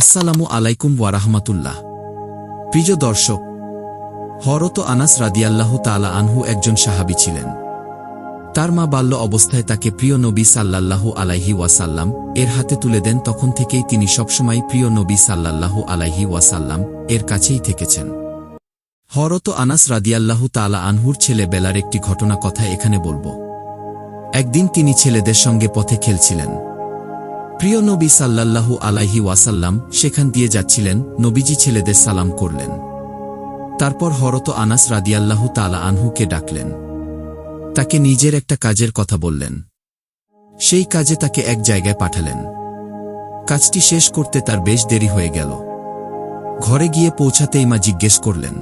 আসসালামু আলাইকুম ওয়ারাহমাতুল্লাহ প্রিয় দর্শক হরত আনাস রাদিয়াল্লাহ তালা আনহু একজন সাহাবী ছিলেন। তার মা বাল্য অবস্থায় তাকে প্রিয় নবী সাল্লাল্লাহু আলাইহি ওয়াসাল্লাম এর হাতে তুলে দেন, তখন থেকেই তিনি সবসময় প্রিয় নবী সাল্লাল্লাহু আলাইহি ওয়াসাল্লাম এর কাছেই থেকেছেন। হরত আনাস রাদিয়াল্লাহু তালা আনহুর ছেলে বেলার একটি ঘটনা কথা এখানে বলব। একদিন তিনি ছেলেদের সঙ্গে পথে খেলছিলেন। প্রিয় নবী সাল্লাল্লাহু আলাইহি ওয়াসাল্লাম সেখান দিয়ে যাচ্ছিলেন, নবীজি ছেলেদের সালাম করলেন। তারপর হরত আনাস রাদিয়াল্লাহু তালা আনহুকে ডাকলেন। তাকে নিজের একটা কাজের কথা বললেন। সেই কাজে তাকে এক জায়গায় পাঠালেন। কাজটি শেষ করতে তার বেশ দেরি হয়ে গেল। ঘরে গিয়ে পৌঁছাতেই মা জিজ্ঞেস করলেন,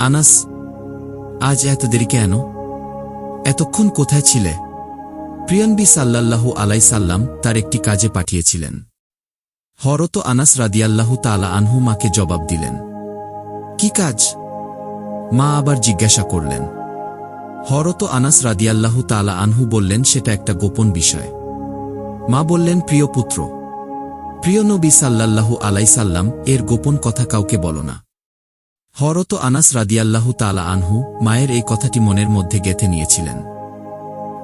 আনাস, আজ এত দেরি কেন? এতক্ষণ কোথায় ছিলে? প্রিয়নবী সাল্লাল্লাহু আলাই সাল্লাম তার একটি কাজে পাঠিয়েছিলেন। হরত আনাস রাদিয়াল্লাহু তালা আনহু মাকে জবাব দিলেন, কি কাজ? মা আবার জিজ্ঞাসা করলেন। হরত আনাস রাদিয়াল্লাহু তালা আনহু বললেন, সেটা একটা গোপন বিষয়। মা বললেন, প্রিয় পুত্র প্রিয় নবী সাল্লাল্লাহু আলাই সাল্লাম এর গোপন কথা কাউকে বলো না। হরত আনাস রাদিয়াল্লাহু তালা আনহু মায়ের এই কথাটি মনের মধ্যে গেঁথে নিয়েছিলেন।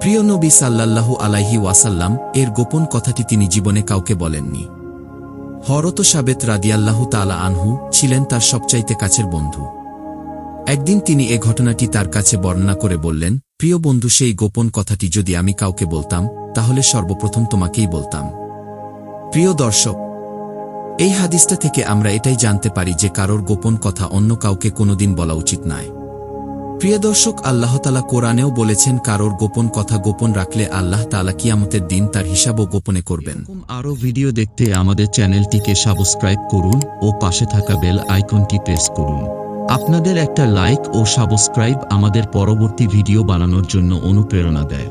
প্রিয় নবী সাল্লাল্লাহু আলাইহি ওয়াসাল্লাম, এর গোপন কথাটি তিনি জীবনে কাউকে বলেননি। হরত সাবেত রাদিয়াল্লাহু তালা আনহু ছিলেন তার সবচাইতে কাছের বন্ধু। একদিন তিনি এ ঘটনাটি তার কাছে বর্ণনা করে বললেন, প্রিয় বন্ধু, সেই গোপন কথাটি যদি আমি কাউকে বলতাম, তাহলে সর্বপ্রথম তোমাকেই বলতাম। প্রিয় দর্শক, এই হাদিসটা থেকে আমরা এটাই জানতে পারি যে কারোর গোপন কথা অন্য কাউকে কোনোদিন বলা উচিত নয়। প্রিয় দর্শক আল্লাহতালা কোরআনেও বলেছেন, কারোর গোপন কথা গোপন রাখলে আল্লাহ তালা কিয়ামতের দিন তার হিসাবও গোপনে করবেন। আরও ভিডিও দেখতে আমাদের চ্যানেলটিকে সাবস্ক্রাইব করুন ও পাশে থাকা বেল আইকনটি প্রেস করুন। আপনাদের একটা লাইক ও সাবস্ক্রাইব আমাদের পরবর্তী ভিডিও বানানোর জন্য অনুপ্রেরণা দেয়।